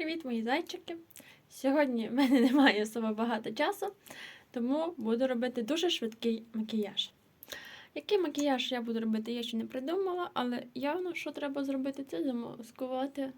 Привіт, мої зайчики! Сьогодні в мене немає особо багато часу, тому буду робити дуже швидкий макіяж. Який макіяж я буду робити, я ще не придумала, але явно, що треба зробити, це замаскувати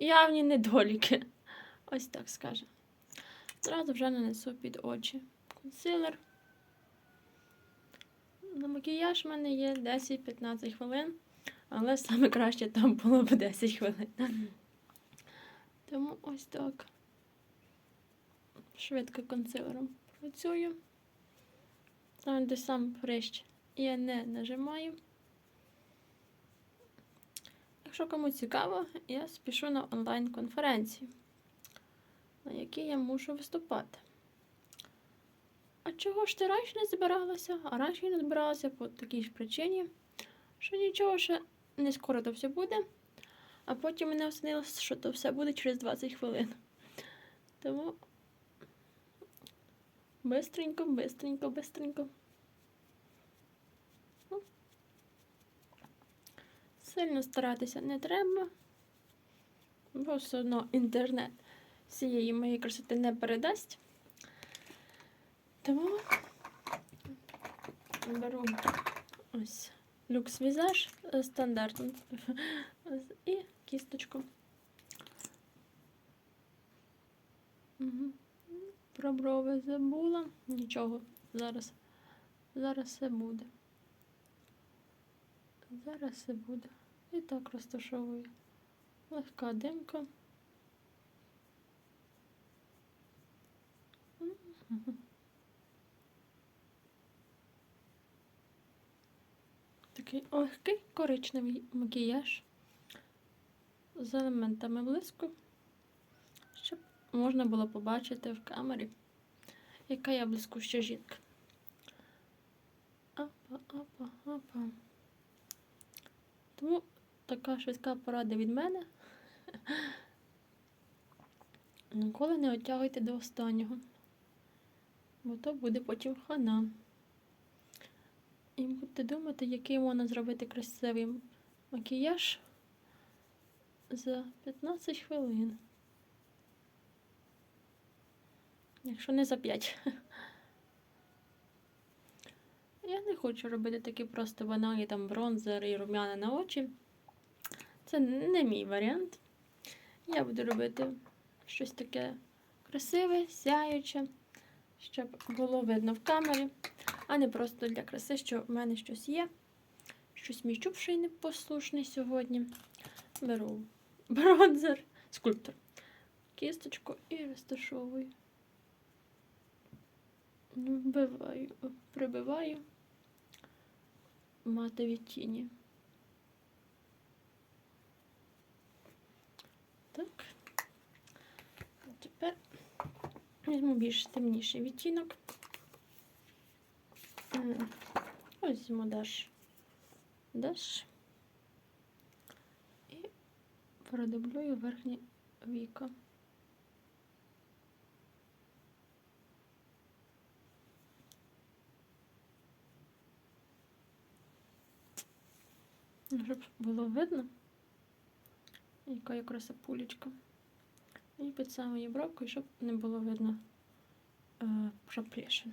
явні недоліки. Ось так скаже. Зразу вже нанесу під очі консилер. На макіяж в мене є 10-15 хвилин, але саме краще там було б 10 хвилин. Тому ось так. Швидко консилером працюю. Там, де сам прищ я не нажимаю. Якщо кому цікаво, я спішу на онлайн-конференцію, на якій я мушу виступати. А чого ж ти раніше не збиралася? А раніше не збиралася по такій ж причині, що нічого ще не скоро то все буде. А потім мене оснилося, що то все буде через 20 хвилин. Тому бистренько, бистренько, бистренько. Ну. Сильно старатися не треба, бо все одно інтернет всієї моєї красоти не передасть. Тому беру ось люкс візаж стандартний і кісточку. Угу. Про брови забула. Нічого. Зараз. Зараз все буде. Зараз все буде. І так розташовую. Легка димка. Такий легкий коричневий макіяж з елементами блиску, щоб можна було побачити в камері, яка я блискуща жінка. Апа, апа, апа. Тому така швидка порада від мене. Ніколи не оттягуйте до останнього, бо то буде потім хана. І будете думати, який можна зробити красивий макіяж за 15 хвилин. Якщо не за 5. Я не хочу робити такі просто банальні там бронзер і рум'яна на очі. Це не мій варіант. Я буду робити щось таке красиве, сяюче, щоб було видно в камері, а не просто для краси, що в мене щось є. Щось мій чубший непослушний сьогодні. Беру бронзер, скульптор, кісточку і розташовую. Вбиваю, прибиваю матові тіні. Так. А тепер візьму більш темніший відтінок. Ось візьму даш. Даш. І продублюю верхнє віко. Щоб було видно, яка є красапулечка. І під самою бровкою, щоб не було видно е, проплешин.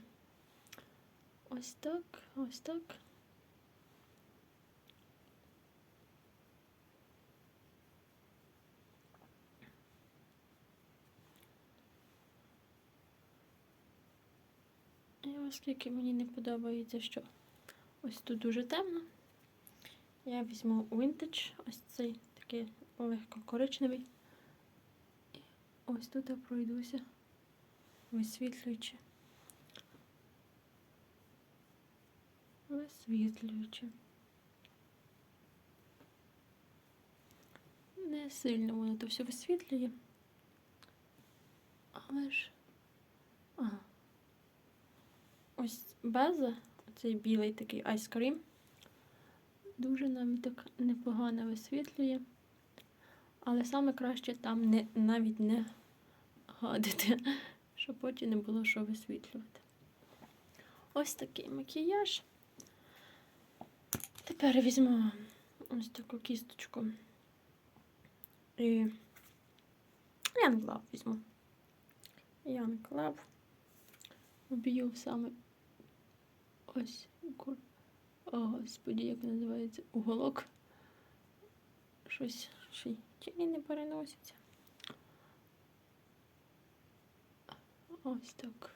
Ось так, ось так. І оскільки мені не подобається, що ось тут дуже темно, я візьму Vintage, ось цей такий легко коричневий. І ось тут я пройдуся, висвітлюючи. Висвітлюючи. Не сильно воно то все висвітлює. Але ж. Ага. Ось база, цей білий такий айскрім. Дуже навіть так непогано висвітлює. Але саме краще там не, навіть не гадити, щоб потім не було що висвітлювати. Ось такий макіяж. Тепер візьму ось таку кісточку і Love візьму. Love. Вб'ю саме ось. О, господі, як називається? Уголок. Щось ще й тіні не переноситься. Ось так.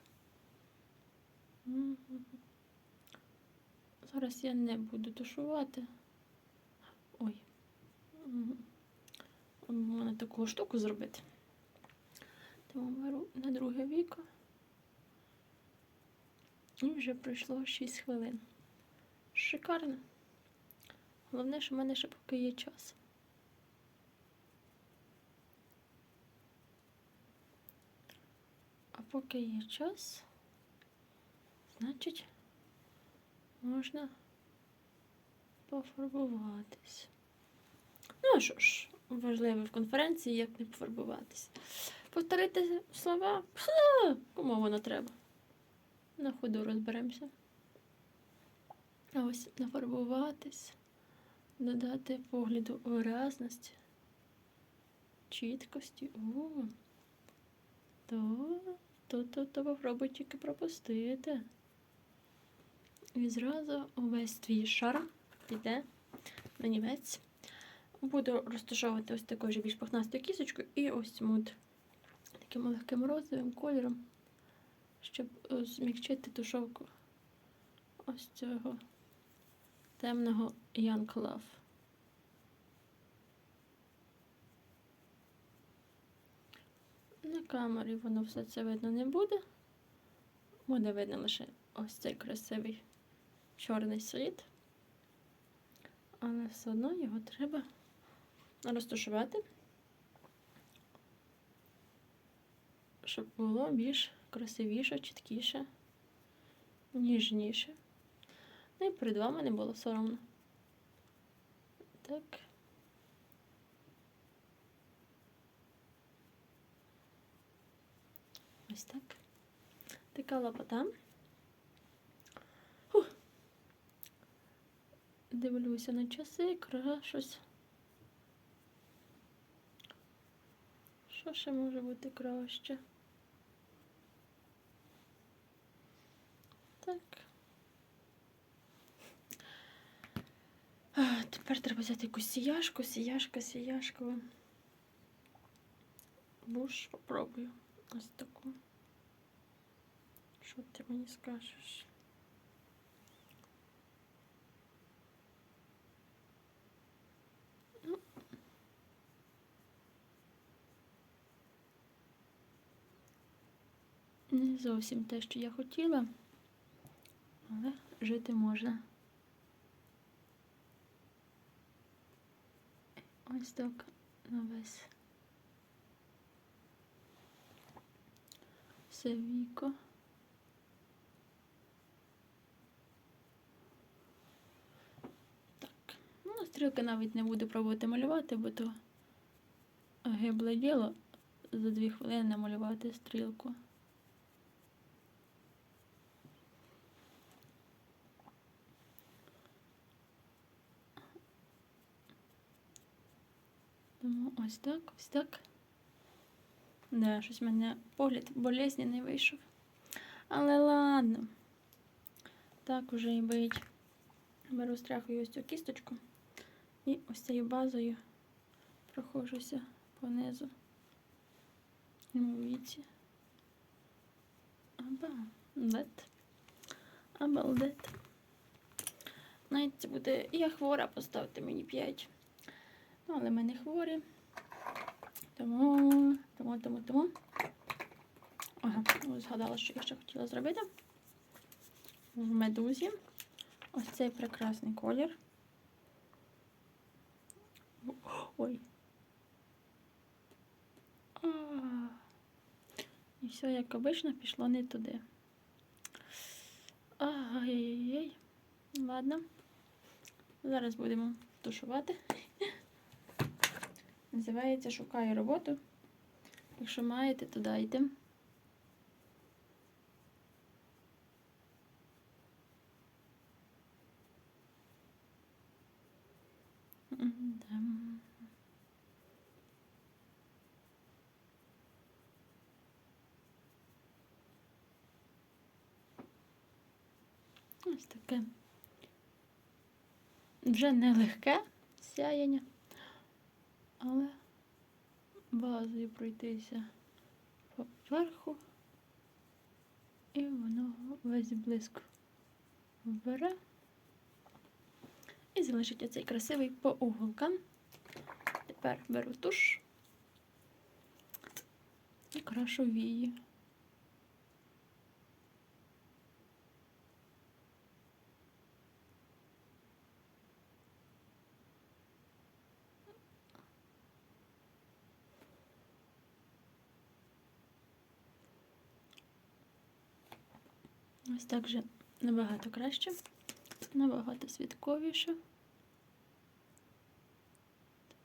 Зараз я не буду тушувати. Ой. Мгм. Можна таку штуку зробити. Тому беру на друге віко. І вже пройшло 6 хвилин. Шикарно. Головне, що в мене ще поки є час. А поки є час, значить, можна пофарбуватись. Ну, що ж, важливо в конференції, як не пофарбуватись. Повторити слова, кому воно треба. На ходу розберемося. А ось нафарбуватись, додати погляду виразності, чіткості. О, то, то, то, то попробуй тільки пропустити. І зразу увесь твій шарм піде на нівець. Буду розташовувати ось такою же більш пахнастою кісочкою і ось от таким легким розовим кольором, щоб е, змягчити тушовку ось цього темного Young Love. На камері воно все це видно не буде. Буде видно лише ось цей красивий чорний слід. Але все одно його треба розташувати, щоб було більш красивіше, чіткіше, ніжніше. Ну і перед вами не було соромно. Так. Ось так. Така лопата. Фух. Дивлюся на часи, крашусь. Що ще може бути краще? Так. А, тепер треба взяти якусь сіяшку, сіяшка, сіяшка. Буш попробую. Ось таку. Що ти мені скажеш? Ну. Не зовсім те, що я хотіла, але жити можна. Ось так на весь все віко. Так, ну, стрілки навіть не буду пробувати малювати, бо то гибле діло за дві хвилини намалювати стрілку. Тому ось так, ось так. Да, щось в мене погляд болезненний вийшов. Але ладно. Так уже і бить. Беру стряхую ось цю кісточку. І ось цією базою проходжуся понизу. Віці. Обалдет. Обалдет. Навіть це буде. Я хвора, поставте мені 5. Ну, але ми не хворі. Тому, тому, тому, тому. Ага, ось згадала, що я ще хотіла зробити. В медузі. Ось цей прекрасний колір. Ой. І все, як обично, пішло не туди. Ай-яй-яй. Ладно. Зараз будемо тушувати. Називається Шукаю роботу. Якщо маєте, то дайте. Ось таке вже нелегке сяєння але базою пройтися по верху, і воно весь блиск вбере. І залишить оцей красивий по уголкам. Тепер беру туш і крашу вії. Ось так же набагато краще, набагато святковіше.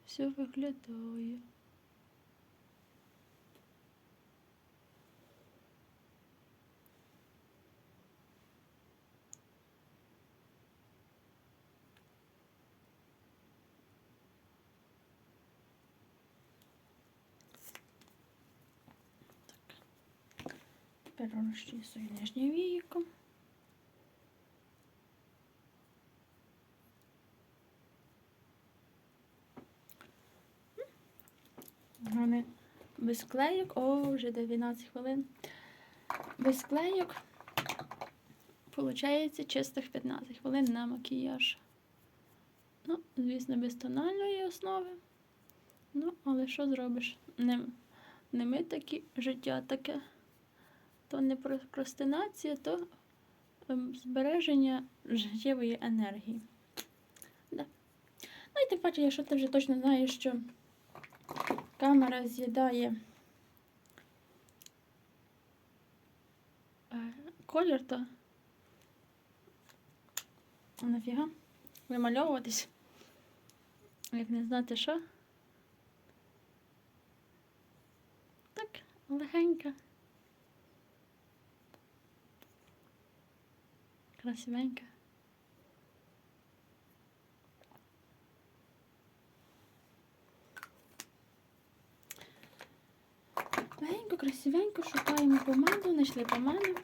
Все виглядає. Тепер розчісую нижнє віко. Мене без клейок. О, вже 12 хвилин. Без клейок. Получається чистих 15 хвилин на макіяж. Ну, звісно, без тональної основи. Ну, але що зробиш? Не, не ми такі, життя таке. То не прокрастинація, то ем, збереження життєвої енергії. Да. Ну і тим паче, якщо ти вже точно знаєш, що камера з'їдає е, колір, то нафіга вимальовуватись, як не знати що. Так, легенько. Красивенько. Легенько, красивенько, шукаємо помаду, знайшли помаду.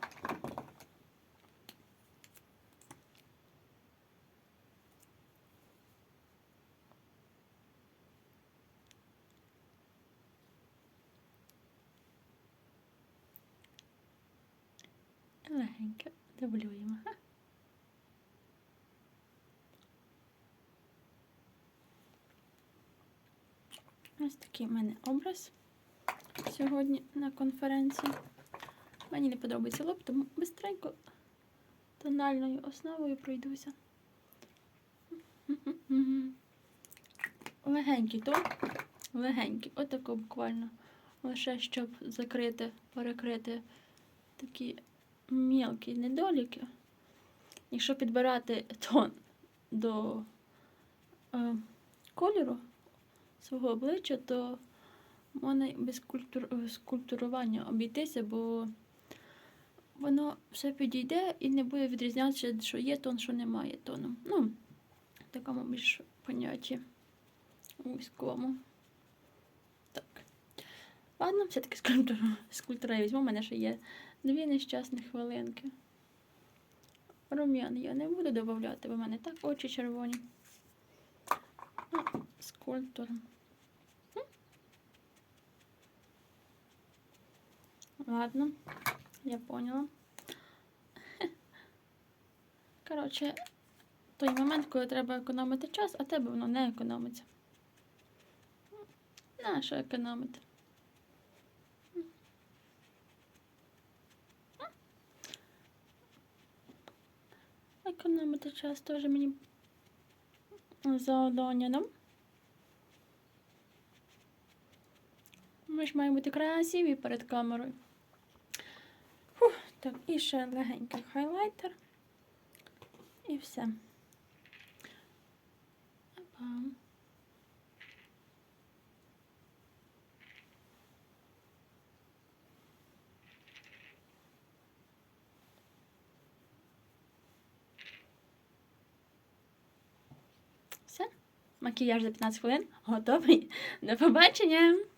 Легенько дублюємо. Ось такий в мене образ сьогодні на конференції. Мені не подобається лоб, тому бистренько тональною основою пройдуся. Легенький тон, легенький, отако буквально. Лише щоб закрити, перекрити такі мілкі недоліки. Якщо підбирати тон до е, кольору свого обличчя, то можна без культур... скульптурування обійтися, бо воно все підійде і не буде відрізнятися, що є тон, що немає тону. Ну, такому більш понятті військовому. Так. Ладно, все-таки скульптуру, скульптура я візьму, у мене ще є дві нещасні хвилинки. Рум'ян я не буду додавати, бо в мене так очі червоні. Ну, скульптор. Ладно, я поняла. Коротше, той момент, коли треба економити час, а тебе воно не економиться. На що економити? Економити час теж мені за задонятно. Ми ж маємо бути красиві перед камерою. Фух, так, і ще легенький хайлайтер. І все. Опа. Все. Макіяж за 15 хвилин готовий. До побачення!